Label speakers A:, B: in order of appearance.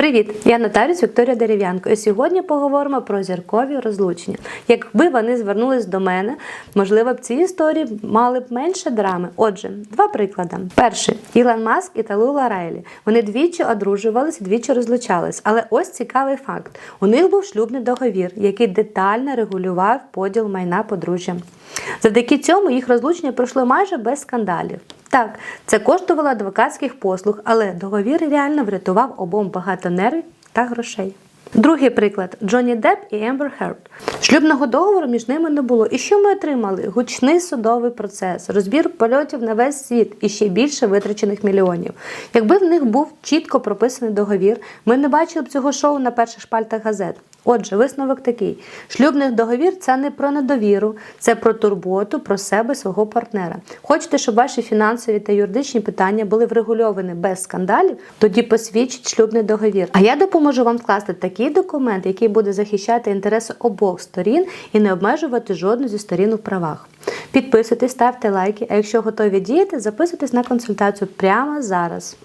A: Привіт! Я нотаріус Вікторія Дерев'янко. І сьогодні поговоримо про зіркові розлучення. Якби вони звернулись до мене, можливо б ці історії мали б менше драми. Отже, два приклади. Перший Ілон Маск і Талула Райлі. Вони двічі одружувалися, двічі розлучались. Але ось цікавий факт: у них був шлюбний договір, який детально регулював поділ майна подружжя. Завдяки цьому їх розлучення пройшло майже без скандалів. Так, це коштувало адвокатських послуг, але договір реально врятував обом багато нервів та грошей. Другий приклад Джонні Депп і Ембер Херд. Шлюбного договору між ними не було. І що ми отримали? Гучний судовий процес, розбір польотів на весь світ і ще більше витрачених мільйонів. Якби в них був чітко прописаний договір, ми не бачили б цього шоу на перших шпальтах газет. Отже, висновок такий: шлюбний договір це не про недовіру, це про турботу про себе, свого партнера. Хочете, щоб ваші фінансові та юридичні питання були врегульовані без скандалів? Тоді посвідчіть шлюбний договір. А я допоможу вам скласти такий документ, який буде захищати інтереси обох сторін і не обмежувати жодну зі сторін у правах. Підписуйтесь, ставте лайки. А якщо готові діяти, записуйтесь на консультацію прямо зараз.